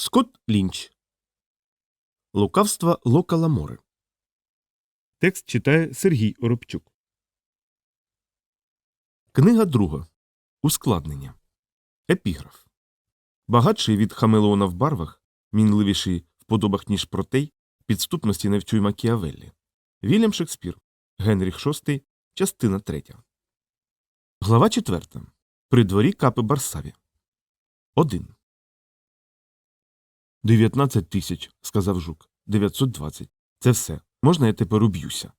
Скотт Лінч. Лукавство Лока Ламори. Текст читає Сергій Оробчук. Книга друга. Ускладнення. Епіграф. Багатший від Хамелеона в барвах, мінливіший в подобах, ніж протей, підступності не вчуй Макіавеллі. Вільям Шекспір. Генріх VI. Частина 3. Глава 4. При дворі капи Барсаві. 1. Дев'ятнадцять тисяч, сказав жук. Дев'ятсот двадцять. Це все. Можна я тепер уб'юся?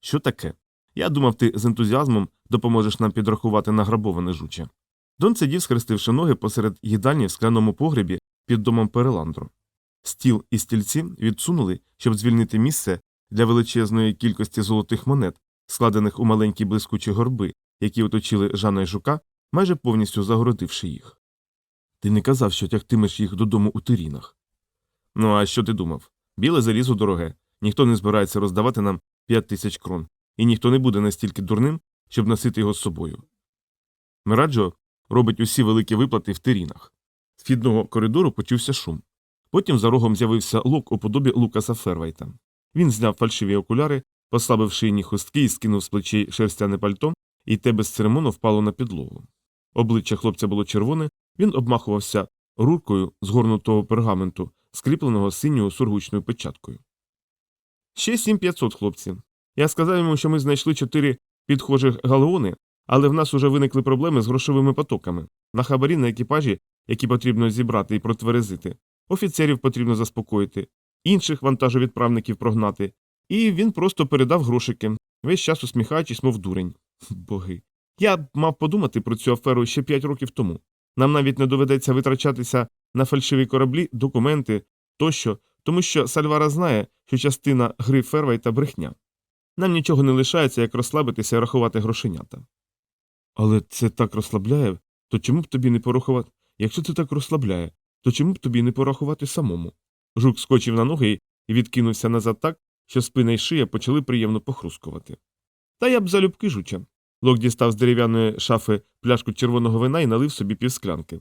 Що таке? Я думав, ти з ентузіазмом допоможеш нам підрахувати награбоване жуче. Дон сидів, схрестивши ноги посеред їдальні в скляному погребі під домом Переландру. Стіл і стільці відсунули, щоб звільнити місце для величезної кількості золотих монет, складених у маленькі блискучі горби, які оточили Жана й жука, майже повністю загородивши їх. Ти не казав, що тягтимеш їх додому у тирінах. Ну, а що ти думав? Біле залізо дороге, ніхто не збирається роздавати нам п'ять тисяч крон, і ніхто не буде настільки дурним, щоб носити його з собою. Мираджо робить усі великі виплати в тирінах. З вхідного коридору почувся шум. Потім за рогом з'явився лок у подобі Лукаса Фервайта. Він зняв фальшиві окуляри, послабив шийні хустки і скинув з плечей шерстяне пальто, і те без церемону впало на підлогу. Обличчя хлопця було червоне, він обмахувався руркою згорнутого пергаменту, скріпленого синьою сургучною печаткою. Ще сім п'ятсот, хлопці. Я сказав йому, що ми знайшли чотири підхожих галеони, але в нас уже виникли проблеми з грошовими потоками. На хабарі на екіпажі, які потрібно зібрати і протверезити, офіцерів потрібно заспокоїти, інших вантажовідправників прогнати. І він просто передав грошики, весь час усміхаючись, мов дурень. Боги. Я б мав подумати про цю аферу ще п'ять років тому. Нам навіть не доведеться витрачатися на фальшиві кораблі, документи тощо, тому що Сальвара знає, що частина гри Фервайта брехня. Нам нічого не лишається, як розслабитися і рахувати грошенята. Але це так розслабляє, то чому б тобі не порахувати? Якщо це так розслабляє, то чому б тобі не порахувати самому? Жук скочив на ноги і відкинувся назад так, що спина й шия почали приємно похрускувати. Та я б залюбки жуча. Лок дістав з дерев'яної шафи пляшку червоного вина і налив собі півсклянки,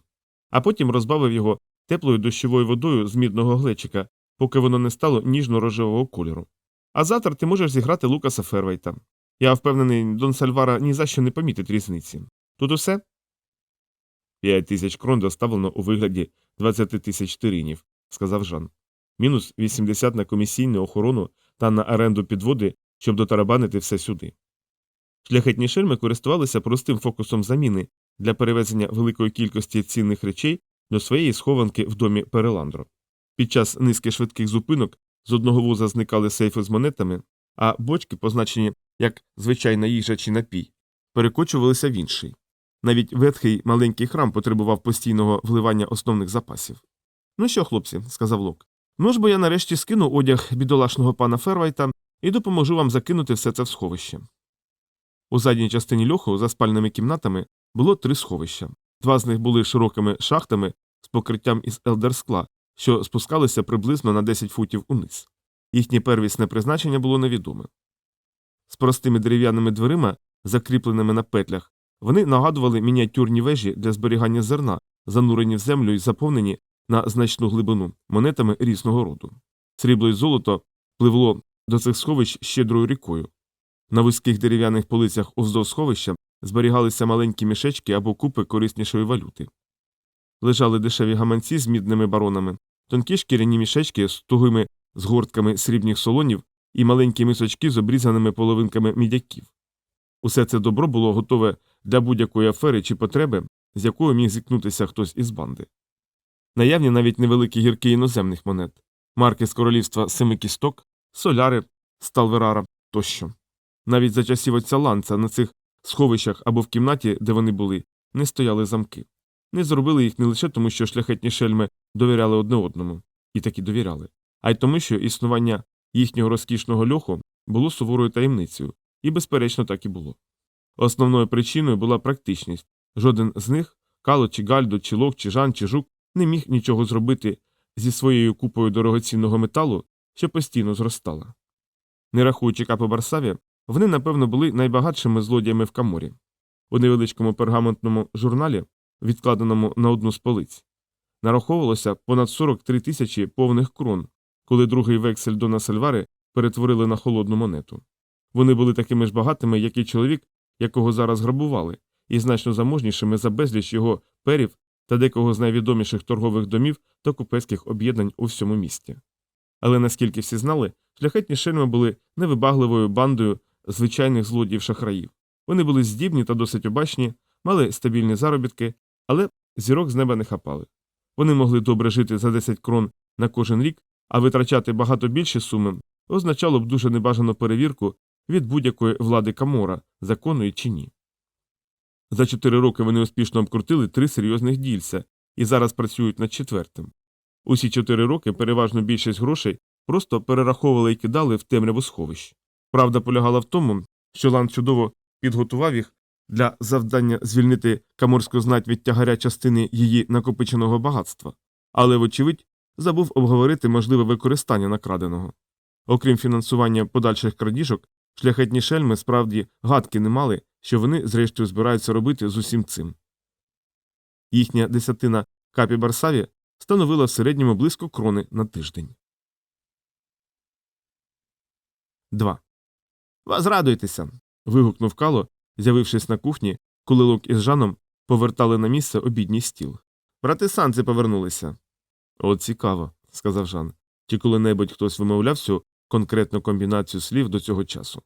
а потім розбавив його теплою дощовою водою з мідного глечика, поки воно не стало ніжно-рожевого кольору. А завтра ти можеш зіграти Лукаса Фервейта. Я впевнений, Дон Сальвара ні за що не помітить різниці. Тут усе? П'ять тисяч крон доставлено у вигляді 20 тисяч тиринів, сказав Жан. Мінус 80 на комісійну охорону та на оренду підводи, щоб дотарабанити все сюди. Шляхетні шельми користувалися простим фокусом заміни для перевезення великої кількості цінних речей до своєї схованки в домі Переландро. Під час низки швидких зупинок з одного вуза зникали сейфи з монетами, а бочки, позначені як звичайна їжа чи напій, перекочувалися в інший. Навіть ветхий маленький храм потребував постійного вливання основних запасів. Ну що, хлопці, сказав Лок. Ну ж бо я нарешті скину одяг бідолашного пана Фервайта і допоможу вам закинути все це в сховище. У задній частині льоху за спальними кімнатами було три сховища. Два з них були широкими шахтами з покриттям із елдерскла, що спускалися приблизно на 10 футів униз. Їхнє первісне призначення було невідоме. З простими дерев'яними дверима, закріпленими на петлях, вони нагадували мініатюрні вежі для зберігання зерна, занурені в землю і заповнені на значну глибину монетами різного роду. Срібло й золото пливло до цих сховищ щедрою рікою. На вузьких дерев'яних полицях уздовж сховища зберігалися маленькі мішечки або купи кориснішої валюти. Лежали дешеві гаманці з мідними баронами, тонкі шкіряні мішечки з тугими згортками срібних солонів і маленькі мисочки з обрізаними половинками мідяків. Усе це добро було готове для будь-якої афери чи потреби, з якою міг зіткнутися хтось із банди. Наявні навіть невеликі гірки іноземних монет, марки з королівства семи кісток, соляри, сталверара тощо. Навіть за часів отця ланца на цих сховищах або в кімнаті, де вони були, не стояли замки. Не зробили їх не лише тому, що шляхетні шельми довіряли одне одному, і таки довіряли, а й тому, що існування їхнього розкішного льоху було суворою таємницею, і, безперечно, так і було. Основною причиною була практичність жоден з них Кало, чи Гальдо, чи Лок, чи Жан, чи Жук не міг нічого зробити зі своєю купою дорогоцінного металу, що постійно зростала. Не рахуючи капи Барсаві, вони, напевно, були найбагатшими злодіями в каморі. У невеличкому пергаментному журналі, відкладеному на одну з полиць, нараховувалося понад 43 тисячі повних крон, коли другий вексель Дона Сальвари перетворили на холодну монету. Вони були такими ж багатими, як і чоловік, якого зараз грабували, і значно заможнішими за безліч його перів та декого з найвідоміших торгових домів та купецьких об'єднань у всьому місті. Але наскільки всі знали, шляхетні шельми були невибагливою бандою звичайних злодіїв-шахраїв. Вони були здібні та досить обачні, мали стабільні заробітки, але зірок з неба не хапали. Вони могли добре жити за 10 крон на кожен рік, а витрачати багато більші суми означало б дуже небажану перевірку від будь-якої влади Камора, законної чи ні. За чотири роки вони успішно обкрутили три серйозних дільця і зараз працюють над четвертим. Усі чотири роки переважно більшість грошей просто перераховували і кидали в темряву сховищ. Правда полягала в тому, що Лан чудово підготував їх для завдання звільнити каморську знать від тягаря частини її накопиченого багатства, але, вочевидь, забув обговорити можливе використання накраденого. Окрім фінансування подальших крадіжок, шляхетні шельми справді гадки не мали, що вони, зрештою, збираються робити з усім цим. Їхня десятина капі Барсаві становила в середньому близько крони на тиждень. 2. Возрадуйтеся. вигукнув Кало, з'явившись на кухні, коли Лук із Жаном повертали на місце обідній стіл. Брати санці повернулися. От цікаво, сказав Жан. Чи коли-небудь хтось вимовляв цю конкретну комбінацію слів до цього часу?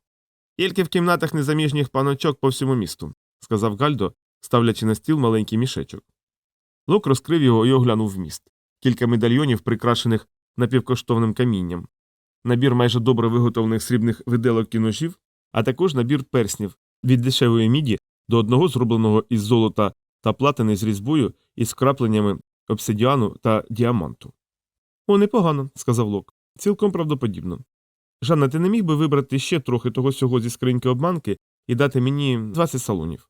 Тільки в кімнатах незаміжніх паночок по всьому місту, сказав Гальдо, ставлячи на стіл маленький мішечок. Лук розкрив його і оглянув вміст. Кілька медальйонів, прикрашених напівкоштовним камінням, набір майже добре виготовлених срібних виделок і ножів, а також набір перснів від дешевої міді до одного зробленого із золота та платини з різьбою із вкрапленнями обсидіану та діаманту. О, непогано, сказав Лок. Цілком правдоподібно. Жанна, ти не міг би вибрати ще трохи того сього зі скриньки обманки і дати мені 20 салонів.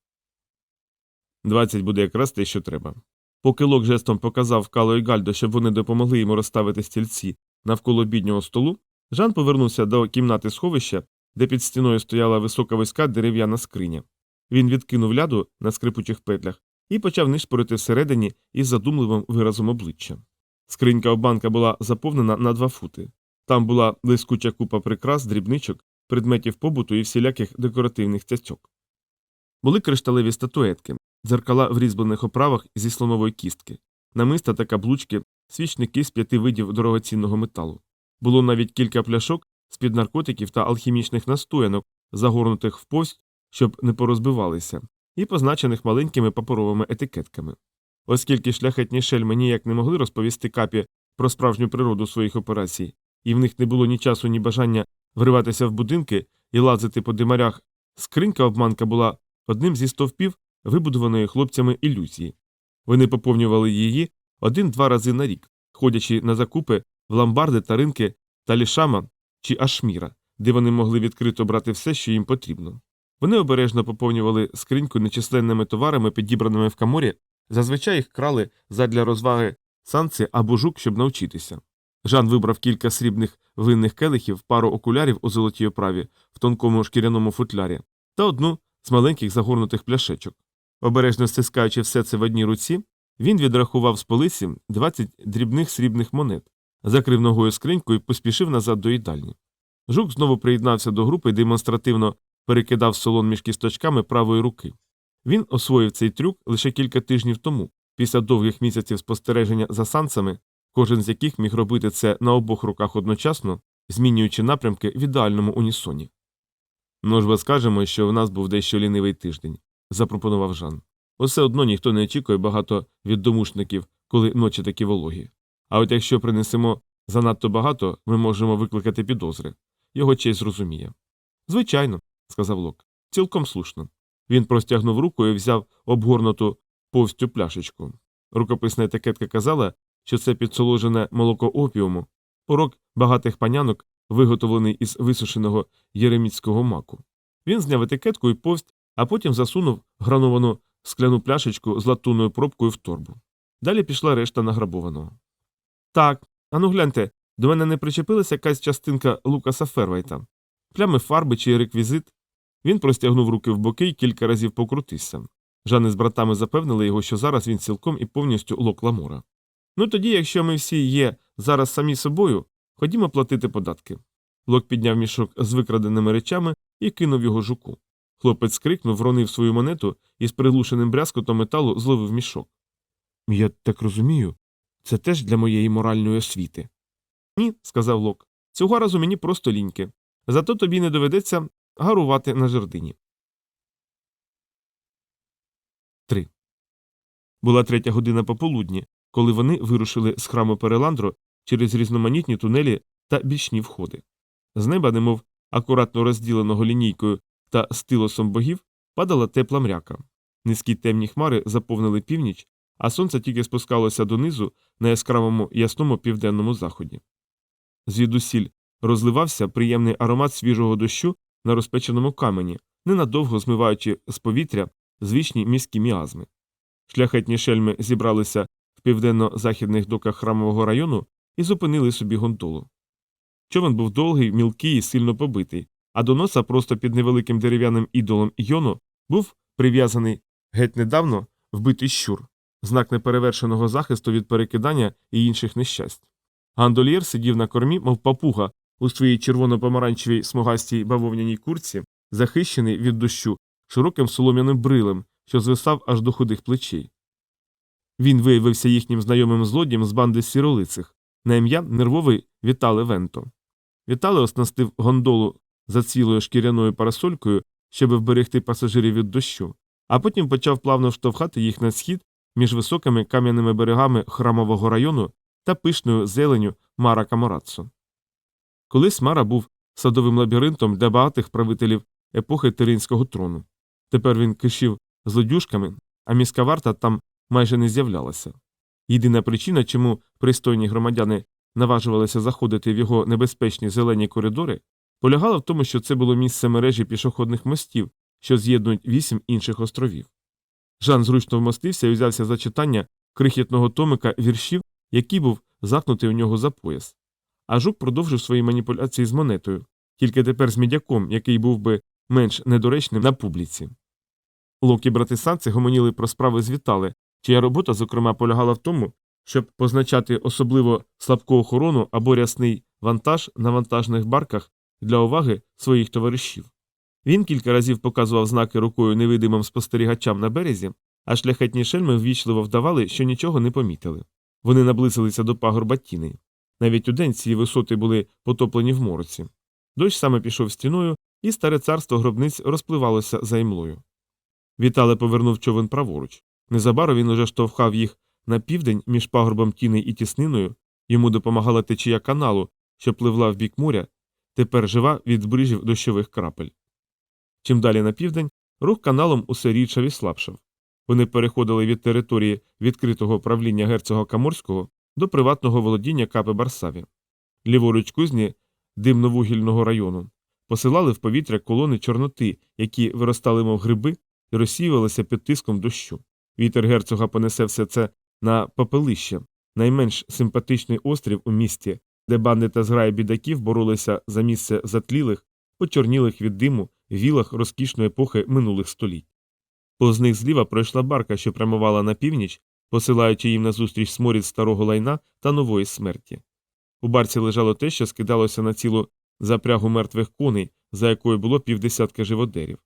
20 буде якраз те, що треба. Поки Лок жестом показав Кало і Гальдо, щоб вони допомогли йому розставити стільці навколо біднього столу, Жан повернувся до кімнати сховища, де під стіною стояла висока вузька дерев'яна скриня. Він відкинув ляду на скрипучих петлях і почав нишпорити всередині із задумливим виразом обличчя. Скринька обанка була заповнена на два фути. Там була блискуча купа прикрас, дрібничок, предметів побуту і всіляких декоративних цяцьок. Були кришталеві статуетки, дзеркала в різьблених оправах зі слонової кістки, намиста та каблучки, свічники з п'яти видів дорогоцінного металу. Було навіть кілька пляшок з під наркотиків та алхімічних настоянок, загорнутих в пость, щоб не порозбивалися, і позначених маленькими паперовими етикетками. Оскільки шляхетні шельми ніяк не могли розповісти капі про справжню природу своїх операцій, і в них не було ні часу, ні бажання вриватися в будинки і лазити по димарях, скринька обманка була одним зі стовпів, вибудованої хлопцями ілюзії. Вони поповнювали її один-два рази на рік, ходячи на закупи в ломбарди та ринки Талішама чи Ашміра, де вони могли відкрито брати все, що їм потрібно. Вони обережно поповнювали скриньку нечисленними товарами, підібраними в каморі, зазвичай їх крали задля розваги санці або жук, щоб навчитися. Жан вибрав кілька срібних винних келихів, пару окулярів у золотій оправі в тонкому шкіряному футлярі та одну з маленьких загорнутих пляшечок. Обережно стискаючи все це в одній руці, він відрахував з полиці 20 дрібних срібних монет, закрив ногою скриньку і поспішив назад до їдальні. Жук знову приєднався до групи і демонстративно перекидав солон між кісточками правої руки. Він освоїв цей трюк лише кілька тижнів тому, після довгих місяців спостереження за санцами, кожен з яких міг робити це на обох руках одночасно, змінюючи напрямки в ідеальному унісоні. Ну ж бо скажемо, що в нас був дещо лінивий тиждень, запропонував Жан. Усе одно ніхто не очікує багато від домушників, коли ночі такі вологі. А от якщо принесемо занадто багато, ми можемо викликати підозри. Його честь зрозуміє. Звичайно, сказав Лок. Цілком слушно. Він простягнув руку і взяв обгорнуту повстю пляшечку. Рукописна етикетка казала, що це підсоложене молоко опіуму, порок багатих панянок, виготовлений із висушеного єреміцького маку. Він зняв етикетку і повсть, а потім засунув грановану скляну пляшечку з латунною пробкою в торбу. Далі пішла решта награбованого. Так, ану гляньте, до мене не причепилася якась частинка Лукаса Фервайта, плями фарби чи реквізит. Він простягнув руки в боки і кілька разів покрутився. Жани з братами запевнили його, що зараз він цілком і повністю лок ламора. Ну тоді, якщо ми всі є зараз самі собою, ходімо платити податки. Лок підняв мішок з викраденими речами і кинув його жуку. Хлопець скрикнув, вронив свою монету і з приглушеним брязкотом металу зловив мішок. Я так розумію, це теж для моєї моральної освіти. Ні, сказав Лок. Цього разу мені просто ліньки. Зато тобі не доведеться гарувати на жердині. 3. Була третя година пополудні, коли вони вирушили з храму Переландро через різноманітні тунелі та бічні входи. З неба, немов акуратно розділеного лінійкою та стилосом богів, падала тепла мряка. Низькі темні хмари заповнили північ, а сонце тільки спускалося донизу на яскравому ясному південному заході. Звідусіль розливався приємний аромат свіжого дощу на розпеченому камені, ненадовго змиваючи з повітря звичні міські міазми. Шляхетні шельми зібралися в південно-західних доках храмового району і зупинили собі гондолу. Човен був довгий, мілкий і сильно побитий, а до носа просто під невеликим дерев'яним ідолом йону був прив'язаний геть недавно вбитий щур, знак неперевершеного захисту від перекидання і інших нещасть. Гандольєр сидів на кормі, мов папуга, у своїй червоно-помаранчевій смугастій бавовняній курці, захищений від дощу широким солом'яним брилем, що звисав аж до худих плечей. Він виявився їхнім знайомим злодієм з банди сіролицих, на ім'я нервовий Вітале Венто. Вітале оснастив гондолу за цілою шкіряною парасолькою, щоб вберегти пасажирів від дощу, а потім почав плавно штовхати їх на схід між високими кам'яними берегами храмового району та пишною зеленю Мара Камораццо. Колись Мара був садовим лабіринтом для багатих правителів епохи Тиринського трону. Тепер він кишів злодюжками, а міська варта там майже не з'являлася. Єдина причина, чому пристойні громадяни наважувалися заходити в його небезпечні зелені коридори, полягала в тому, що це було місце мережі пішохідних мостів, що з'єднують вісім інших островів. Жан зручно вмостився і взявся за читання крихітного томика віршів, який був заткнутий у нього за пояс. А жук продовжив свої маніпуляції з монетою, тільки тепер з мідяком, який був би менш недоречним на публіці. Локі братисанці гомоніли про справи з Вітали, чия робота, зокрема, полягала в тому, щоб позначати особливо слабку охорону або рясний вантаж на вантажних барках для уваги своїх товаришів. Він кілька разів показував знаки рукою невидимим спостерігачам на березі, а шляхетні шельми ввічливо вдавали, що нічого не помітили. Вони наблизилися до пагорба тіней. Навіть удень ці висоти були потоплені в мороці. Дощ саме пішов стіною, і старе царство гробниць розпливалося за імлою. Вітале повернув човен праворуч. Незабаром він уже штовхав їх на південь між пагорбом тіней і тісниною, йому допомагала течія каналу, що пливла в бік моря, тепер жива від збрижів дощових крапель. Чим далі на південь, рух каналом усе рідшав і слабшав. Вони переходили від території відкритого правління герцога Каморського до приватного володіння Капи Барсаві. Ліворуч кузні димновугільного району посилали в повітря колони чорноти, які виростали, мов гриби, і розсіювалися під тиском дощу. Вітер герцога понесе все це на попелище, найменш симпатичний острів у місті, де банди та зграї бідаків боролися за місце затлілих, почорнілих від диму вілах розкішної епохи минулих століть. Поз них зліва пройшла барка, що прямувала на північ, посилаючи їм назустріч сморід старого лайна та нової смерті. У барці лежало те, що скидалося на цілу запрягу мертвих коней, за якою було півдесятка живодерів.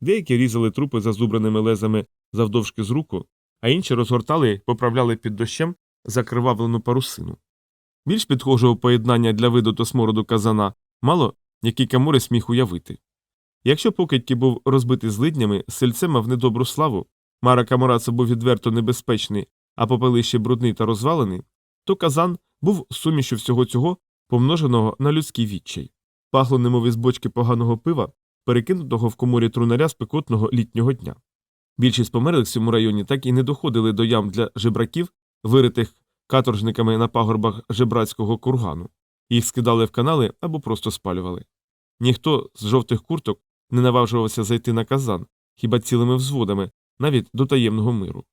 Деякі різали трупи зазубраними лезами завдовжки з руку, а інші розгортали й поправляли під дощем закривавлену парусину. Більш підхожого поєднання для виду та смороду казана мало який Каморець міг уявити. Якщо покидьки був розбитий злиднями, сельце мав недобру славу, Мара Каморацо був відверто небезпечний, а попелище брудний та розвалений, то казан був сумішю всього цього, помноженого на людський відчай. Пахло немов із бочки поганого пива, перекинутого в коморі трунаря спекотного літнього дня. Більшість померлих в цьому районі так і не доходили до ям для жебраків, виритих каторжниками на пагорбах жебрацького кургану. Їх скидали в канали або просто спалювали. Ніхто з жовтих курток не наважувався зайти на казан, хіба цілими взводами, навіть до таємного миру.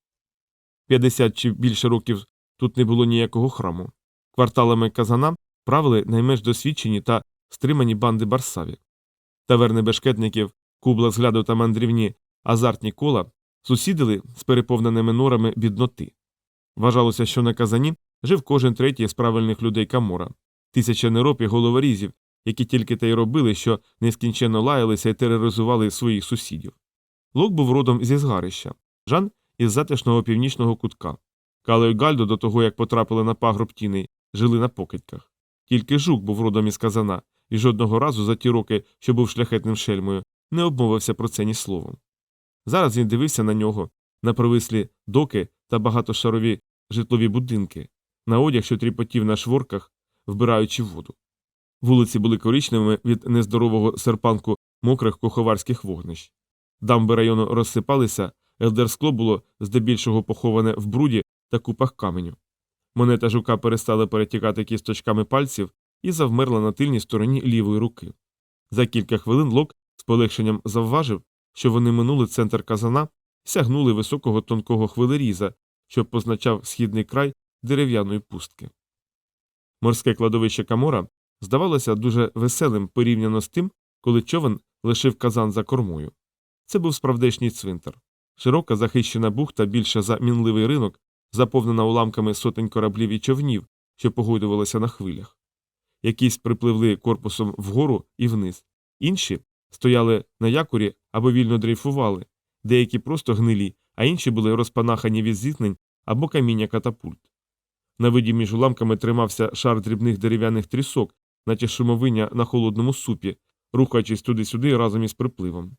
П'ятдесят чи більше років тут не було ніякого храму. Кварталами казана правили найменш досвідчені та стримані банди барсаві. Таверни бешкетників, кубла згляду та мандрівні азартні кола сусідили з переповненими норами бідноти. Вважалося, що на казані жив кожен третій з правильних людей Камора, тисяча нероп і головорізів, які тільки те й робили, що нескінченно лаялися і тероризували своїх сусідів. Лок був родом зі згарища, Жан із затишного північного кутка. Кало і Гальдо до того, як потрапили на пагроб тіни, жили на покидьках. Тільки жук був родом із казана, і жодного разу за ті роки, що був шляхетним шельмою, не обмовився про це ні словом. Зараз він дивився на нього, на провислі доки та багатошарові житлові будинки, на одяг, що тріпотів на шворках, вбираючи воду. Вулиці були коричневими від нездорового серпанку мокрих куховарських вогнищ. Дамби району розсипалися, елдерскло було здебільшого поховане в бруді та купах каменю. Монета жука перестала перетікати кісточками пальців і завмерла на тильній стороні лівої руки. За кілька хвилин Лок з полегшенням завважив, що вони минули центр казана, сягнули високого тонкого хвилеріза, що позначав східний край дерев'яної пустки. Морське кладовище Камора здавалося дуже веселим порівняно з тим, коли човен лишив казан за кормою. Це був справдешній цвинтар. Широка захищена бухта більше за мінливий ринок, заповнена уламками сотень кораблів і човнів, що погойдувалися на хвилях. Якісь припливли корпусом вгору і вниз, інші стояли на якорі або вільно дрейфували, деякі просто гнилі, а інші були розпанахані від зіткнень або каміння катапульт. На виді між уламками тримався шар дрібних дерев'яних трісок, наче шумовиня на холодному супі, рухаючись туди-сюди разом із припливом.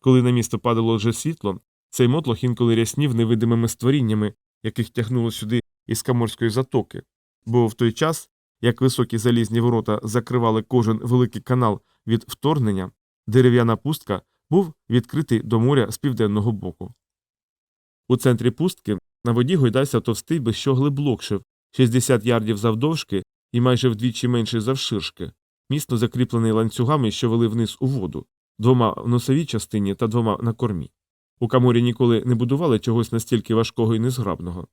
Коли на місто падало вже світло, цей мотлох інколи ряснів невидимими створіннями, яких тягнуло сюди із Каморської затоки, бо в той час, як високі залізні ворота закривали кожен великий канал від вторгнення, дерев'яна пустка був відкритий до моря з південного боку. У центрі пустки на воді гойдався товстий безщоглий блокшев, 60 ярдів завдовжки і майже вдвічі менший завширшки, міцно закріплений ланцюгами, що вели вниз у воду, двома в носовій частині та двома на кормі. У каморі ніколи не будували чогось настільки важкого і незграбного.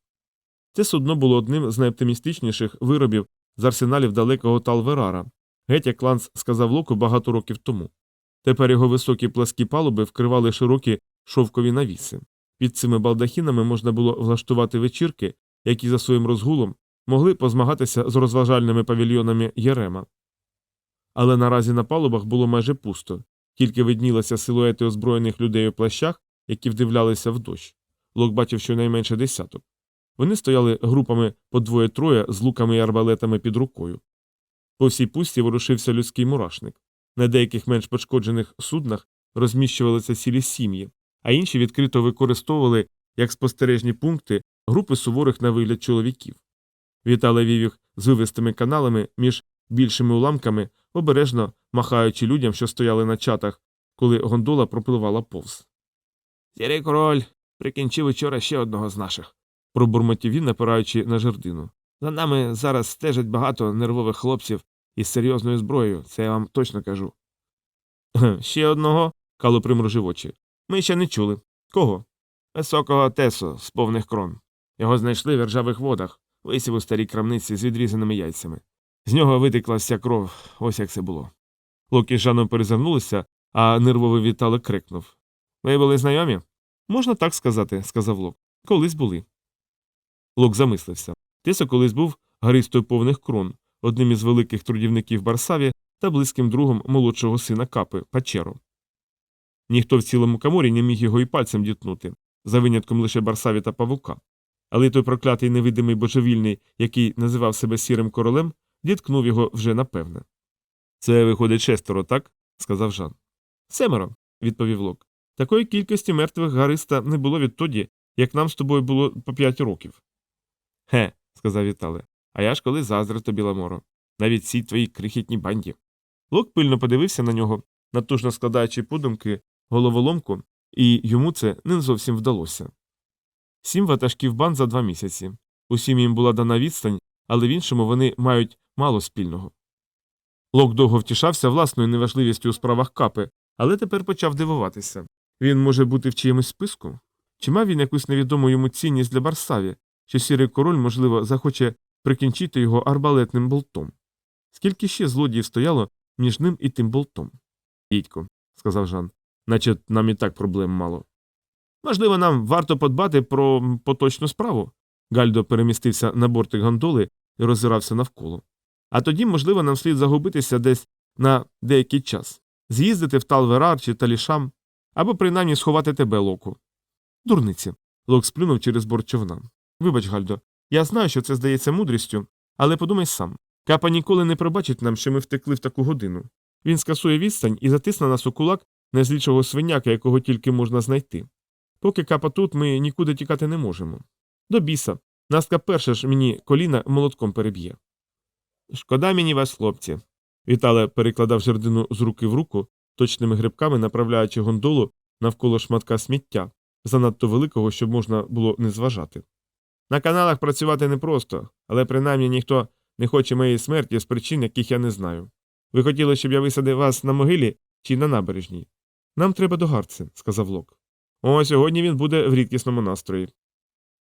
Це судно було одним з найоптимістичніших виробів з арсеналів далекого Талверара, геть як Ланс сказав Локу багато років тому. Тепер його високі пласкі палуби вкривали широкі шовкові навіси. Під цими балдахінами можна було влаштувати вечірки, які за своїм розгулом могли позмагатися з розважальними павільйонами Єрема. Але наразі на палубах було майже пусто, тільки виднілися силуети озброєних людей у плащах, які вдивлялися в дощ. Лок бачив щонайменше десяток. Вони стояли групами по двоє-троє з луками і арбалетами під рукою. По всій пусті ворушився людський мурашник. На деяких менш пошкоджених суднах розміщувалися цілі сім'ї, а інші відкрито використовували як спостережні пункти групи суворих на вигляд чоловіків. Вітали вів їх з вивистими каналами між більшими уламками, обережно махаючи людям, що стояли на чатах, коли гондола пропливала повз. Сірий король прикінчив учора ще одного з наших, пробурмотів він, напираючи на жердину. За нами зараз стежать багато нервових хлопців із серйозною зброєю, це я вам точно кажу. Ще одного. Кало примружив очі. Ми ще не чули. Кого? Високого тесо з повних крон. Його знайшли в ржавих водах, висів у старій крамниці з відрізаними яйцями. З нього витекла вся кров, ось як це було. Локі з Жаном перезирнулися, а нервовий Віталик крикнув. Ви були знайомі? Можна так сказати, сказав Лок. Колись були. Лок замислився. Тесо колись був гаристою повних крон, одним із великих трудівників Барсаві та близьким другом молодшого сина капи Пачеро. Ніхто в цілому каморі не міг його і пальцем дітнути, за винятком лише Барсаві та павука. Але той проклятий невидимий божевільний, який називав себе сірим королем, діткнув його вже напевне. Це виходить шестеро, так? сказав Жан. Семеро, відповів Лок. Такої кількості мертвих гариста не було відтоді, як нам з тобою було по п'ять років. Ге, сказав Вітале. А я ж коли заздрив тобі Ламоро. Навіть цій твоїй крихітній банді. Лок пильно подивився на нього, натужно складаючи подумки головоломку, і йому це не зовсім вдалося. Сім ватажків банд за два місяці. Усім їм була дана відстань, але в іншому вони мають мало спільного. Лок довго втішався власною неважливістю у справах капи, але тепер почав дивуватися. Він може бути в чиємусь списку? Чи мав він якусь невідому йому цінність для Барсаві, чи сірий король, можливо, захоче прикінчити його арбалетним болтом? Скільки ще злодіїв стояло між ним і тим болтом? Дідько, сказав Жан, наче нам і так проблем мало. Можливо, нам варто подбати про поточну справу. Гальдо перемістився на бортик гондоли і роззирався навколо. А тоді, можливо, нам слід загубитися десь на деякий час, з'їздити в Талверар чи Талішам, або принаймні сховати тебе, Локу. Дурниці. Лок сплюнув через борт човна. Вибач, Гальдо, я знаю, що це здається мудрістю, але подумай сам. Капа ніколи не пробачить нам, що ми втекли в таку годину. Він скасує відстань і затисне нас у кулак найзлішого свиняка, якого тільки можна знайти. Поки капа тут, ми нікуди тікати не можемо. До біса. Настка перша ж мені коліна молотком переб'є. Шкода мені вас, хлопці. Вітале перекладав жердину з руки в руку, точними грибками направляючи гондолу навколо шматка сміття, занадто великого, щоб можна було не зважати. На каналах працювати непросто, але принаймні ніхто не хоче моєї смерті з причин, яких я не знаю. Ви хотіли, щоб я висадив вас на могилі чи на набережній? Нам треба до Гарци, сказав Лок. О, сьогодні він буде в рідкісному настрої.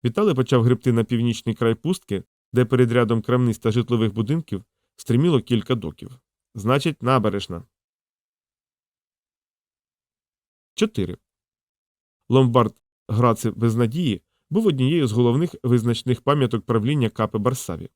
Віталий почав гребти на північний край пустки, де перед рядом крамниць та житлових будинків стриміло кілька доків. Значить, набережна. 4. Ломбард Граци без надії був однією з головних визначних пам'яток правління Капи Барсаві.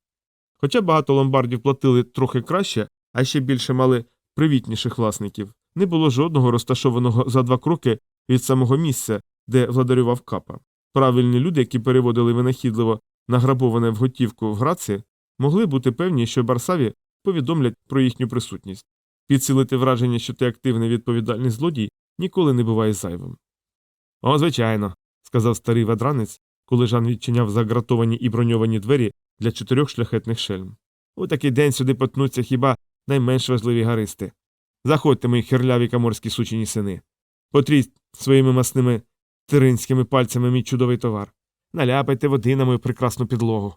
Хоча багато ломбардів платили трохи краще, а ще більше мали привітніших власників, не було жодного розташованого за два кроки від самого місця, де владарював капа. Правильні люди, які переводили винахідливо награбоване в готівку в Граці, могли бути певні, що Барсаві повідомлять про їхню присутність. Підсилити враження, що ти активний відповідальний злодій, ніколи не буває зайвим. О, звичайно, сказав старий ведранець, коли Жан відчиняв загратовані і броньовані двері для чотирьох шляхетних шельм. У такий день сюди потнуться хіба найменш важливі гаристи. Заходьте, мої херляві каморські сучені сини. Потріть своїми масними тиринськими пальцями мій чудовий товар. Наляпайте води на мою прекрасну підлогу.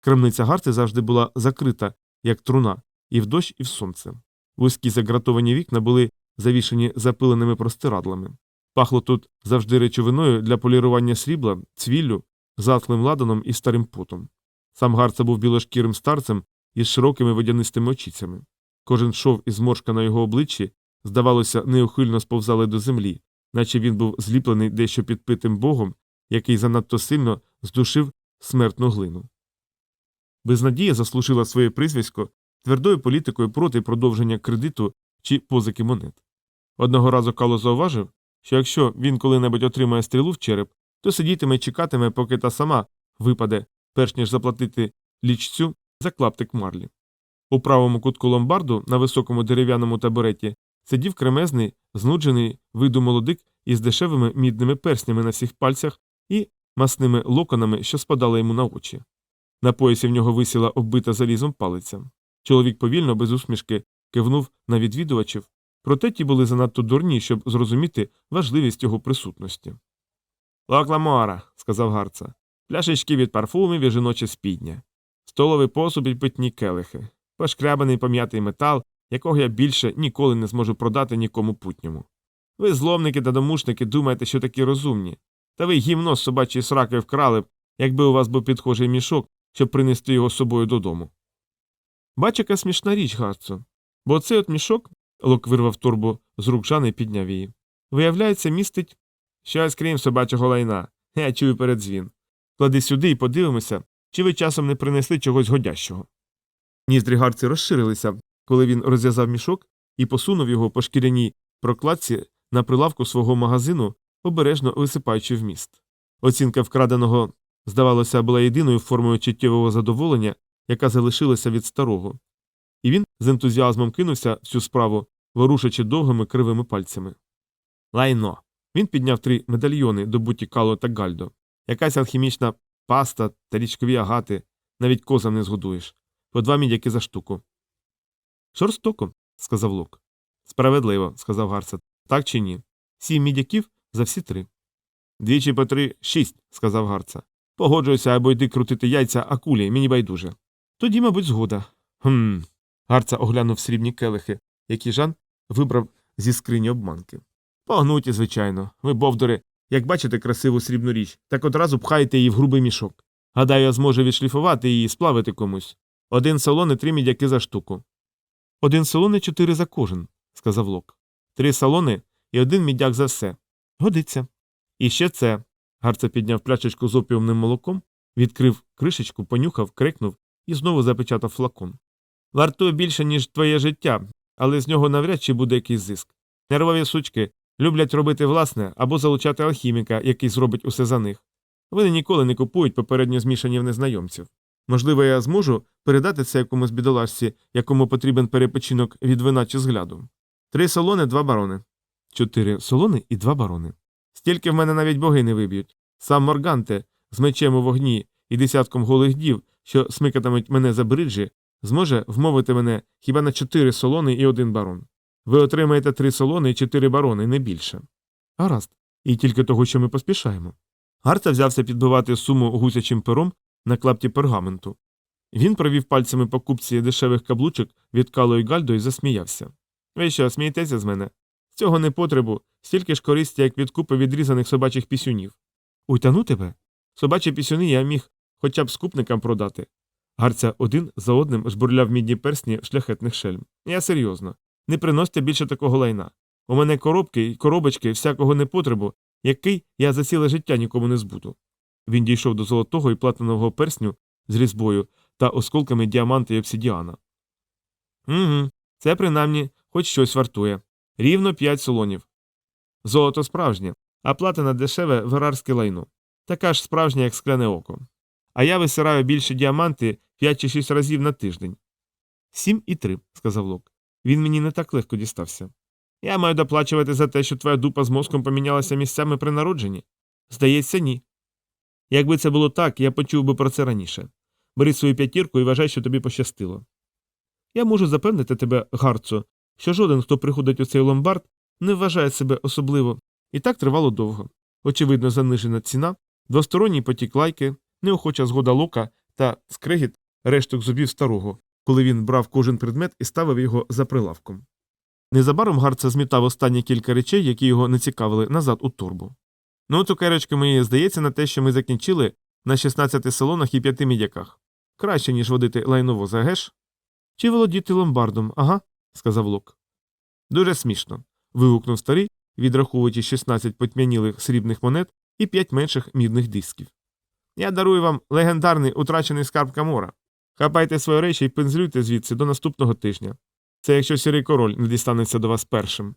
Крамниця гарти завжди була закрита, як труна, і в дощ, і в сонце. Вузькі загратовані вікна були завішені запиленими простирадлами. Пахло тут завжди речовиною для полірування срібла, цвіллю, затхлим ладаном і старим потом. Сам гарца був білошкірим старцем із широкими водянистими очицями. Кожен шов і зморшка на його обличчі, здавалося, неухильно сповзали до землі, наче він був зліплений дещо підпитим богом, який занадто сильно здушив смертну глину. Безнадія заслужила своє прізвисько твердою політикою проти продовження кредиту чи позики монет. Одного разу Кало зауважив, що якщо він коли-небудь отримає стрілу в череп, то сидітиме і чекатиме, поки та сама випаде, перш ніж заплатити лічцю за клаптик марлі. У правому кутку ломбарду на високому дерев'яному табуреті сидів кремезний, знуджений виду молодик із дешевими мідними перснями на всіх пальцях і масними локонами, що спадали йому на очі. На поясі в нього висіла оббита залізом палиця. Чоловік повільно, без усмішки, кивнув на відвідувачів, проте ті були занадто дурні, щоб зрозуміти важливість його присутності. Локламора, сказав гарца, пляшечки від парфумів і жіноче спідня, столовий посуд і питні келихи, пошкрябаний пом'ятий метал, якого я більше ніколи не зможу продати нікому путньому. Ви, зловники та домушники, думаєте, що такі розумні, та ви гімно з собачої сраки вкрали б, якби у вас був підхожий мішок, щоб принести його з собою додому. Бач, яка смішна річ, Гарцо. Бо цей от мішок, Лок вирвав торбу з рук Жани і підняв її. Виявляється, містить щось крім собачого лайна. Я чую передзвін. Клади сюди і подивимося, чи ви часом не принесли чогось годящого. Ніздрі Гарці розширилися, коли він розв'язав мішок і посунув його по шкіряній прокладці на прилавку свого магазину, обережно висипаючи вміст. Оцінка вкраденого, здавалося, була єдиною формою чуттєвого задоволення, яка залишилася від старого. І він з ентузіазмом кинувся в цю справу, ворушачи довгими кривими пальцями. Лайно. Він підняв три медальйони, добуті Кало та Гальдо. Якась алхімічна паста та річкові агати, навіть козам не згодуєш. По два мідяки за штуку. Жорстоко, сказав Лук. Справедливо, сказав Гарсет. Так чи ні? Сім мідяків за всі три. Двічі по три шість, сказав Гарца. Погоджуюся або йди крутити яйця акулі, мені байдуже. Тоді, мабуть, згода. Хм. Гарца оглянув срібні келихи, які Жан вибрав зі скрині обманки. Погнуті, звичайно. Ви, бовдори, як бачите красиву срібну річ, так одразу пхаєте її в грубий мішок. Гадаю, я зможу відшліфувати її і сплавити комусь. Один салон і три мідяки за штуку. Один салон і чотири за кожен, сказав Лок. Три салони і один мідяк за все. Годиться. І ще це. Гарце підняв пляшечку з опіумним молоком Відкрив кришечку, понюхав, крикнув і знову запечатав флакон. Вартує більше, ніж твоє життя, але з нього навряд чи буде якийсь зиск. Нервові сучки люблять робити власне або залучати алхіміка, який зробить усе за них. Вони ніколи не купують попередньо змішані в незнайомців. Можливо, я зможу передати це якомусь бідолашці, якому потрібен перепочинок від вина чи згляду. Три солони, два барони. Чотири солони і два барони. Стільки в мене навіть боги не виб'ють. Сам Морганте з мечем у вогні і десятком голих дів, що смикатимуть мене за бриджі, зможе вмовити мене хіба на чотири солони і один барон. Ви отримаєте три солони і чотири барони, не більше. Гаразд. І тільки того, що ми поспішаємо. Гарца взявся підбивати суму гусячим пером на клапті пергаменту. Він провів пальцями по купці дешевих каблучок від Кало і Гальдо і засміявся. Ви що, смієтеся з мене? З цього не потребу, стільки ж користі, як від купи відрізаних собачих пісюнів. Уйтану тебе? Собачі пісюни я міг хоча б скупникам продати. Гарця один за одним жбурляв мідні персні шляхетних шельм. Я серйозно. Не приносьте більше такого лайна. У мене коробки й коробочки всякого непотребу, який я за ціле життя нікому не збуду. Він дійшов до золотого і платинового персню з різьбою та осколками діаманта і обсидіана. Угу, це принаймні хоч щось вартує. Рівно п'ять солонів. Золото справжнє, а платина дешеве верарське лайно. Така ж справжня, як скляне око. А я висираю більше діаманти п'ять чи шість разів на тиждень. Сім і три, сказав Лок. Він мені не так легко дістався. Я маю доплачувати за те, що твоя дупа з мозком помінялася місцями при народженні? Здається, ні. Якби це було так, я почув би про це раніше. Бери свою п'ятірку і вважай, що тобі пощастило. Я можу запевнити тебе, Гарцо, що жоден, хто приходить у цей ломбард, не вважає себе особливо, і так тривало довго. Очевидно, занижена ціна, двосторонній потік лайки, неохоча згода лока та скрегіт решток зубів старого, коли він брав кожен предмет і ставив його за прилавком. Незабаром Гарца змітав останні кілька речей, які його не цікавили, назад у торбу. Ну, цукерочки мої, здається на те, що ми закінчили на 16 салонах і п'яти мідяках. Краще, ніж водити лайново, загеш? Чи володіти ломбардом, ага, сказав Лок. Дуже смішно. вигукнув старий, відраховуючи 16 потьмянілих срібних монет і 5 менших мідних дисків. Я дарую вам легендарний утрачений скарб Камора. Хапайте свої речі і пензлюйте звідси до наступного тижня. Це якщо сірий король не дістанеться до вас першим.